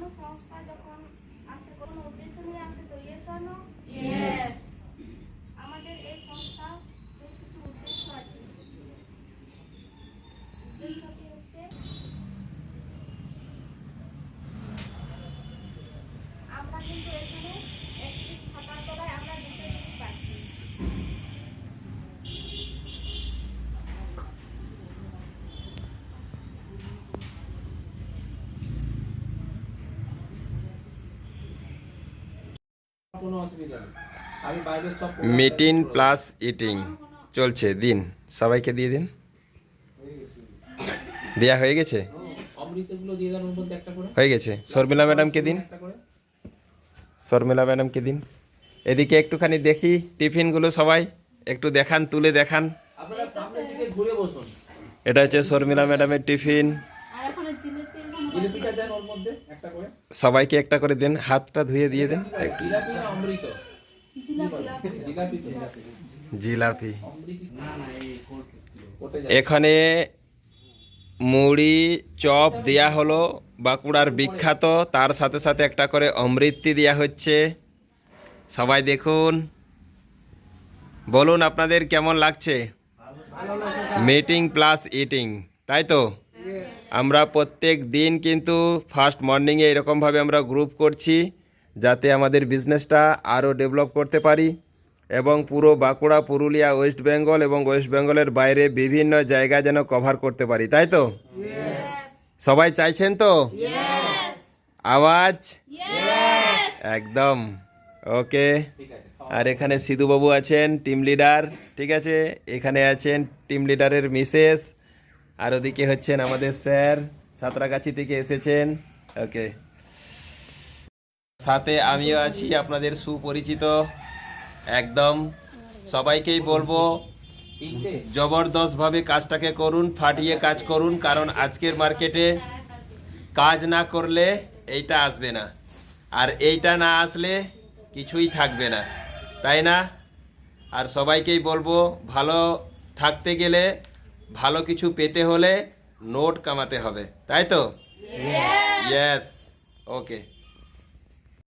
কোনো সংস্থা যখন আসে কোনো উদ্দেশ্য নিয়ে আসে তো ইয়েস অর নো Yes. আমাদের এই সংস্থা কিছু উদ্দেশ্য আছে উদ্দেশ্যটি হচ্ছে আমরা কিন্তু এখানে একটি ছাতার তলায় আমরা দুটো জিনিস পাচ্ছি কোনো অসুবিধা নেই। আমি বাইরের সব মিটিং প্লাস ইটিং চলছে দিন। সবাইকে দিয়ে দিন। দেয়া হয়ে গেছে? করে। হয়ে গেছে। শর্মিলা ম্যাডামকে দিন। শর্মিলা ম্যাডামকে দিন। এদিকে একটুখানি দেখি টিফিনগুলো সবাই। একটু দেখান তুলে দেখান। এটা হচ্ছে শর্মিলা ম্যাডামের টিফিন। জিলিপিটা দেন ওর মধ্যে একটা করে। সবাইকে একটা করে দেন হাতটা ধুয়ে দিয়ে দেন। জিলাপি। না অমৃত এখানে মুড়ি চপ দেয়া হলো বাঁকুড়ার বিখ্যাত তার সাথে সাথে একটা করে অমৃতি দেয়া হচ্ছে। সবাই দেখুন। বলুন আপনাদের কেমন লাগছে? মিটিং প্লাস ইটিং তাই তো? আমরা প্রত্যেক দিন কিন্তু ফার্স্ট মর্নিংয়ে এরকমভাবে আমরা গ্রুপ করছি যাতে আমাদের বিজনেসটা আরও ডেভেলপ করতে পারি। এবং পুরো বাঁকুড়া পুরুলিয়া ওয়েস্ট বেঙ্গল এবং ওয়েস্ট বেঙ্গলের বাইরে বিভিন্ন জায়গা যেন কভার করতে পারি তাই তো? সবাই চাইছেন তো? আওয়াজ? একদম। ওকে। আর এখানে সিধুবাবু আছেন টিম লিডার ঠিক আছে? এখানে আছেন টিম লিডারের মিসেস আর ওদিকে হচ্ছেন আমাদের স্যার, সাঁতরাগাছি থেকে এসেছেন। ওকে। সাথে আমিও আছি, আপনাদের সুপরিচিত। একদম। সবাইকেই বলব জবরদস্তভাবে কাজটাকে করুন, ফাটিয়ে কাজ করুন, কারণ আজকের মার্কেটে কাজ না করলে এইটা আসবে না। আর এইটা না আসলে কিছুই থাকবে না। তাই না? আর সবাইকেই বলব, ভালো থাকতে গেলে ভালো কিছু পেতে হলে নোট কামাতে হবে তাই তো? Yes okay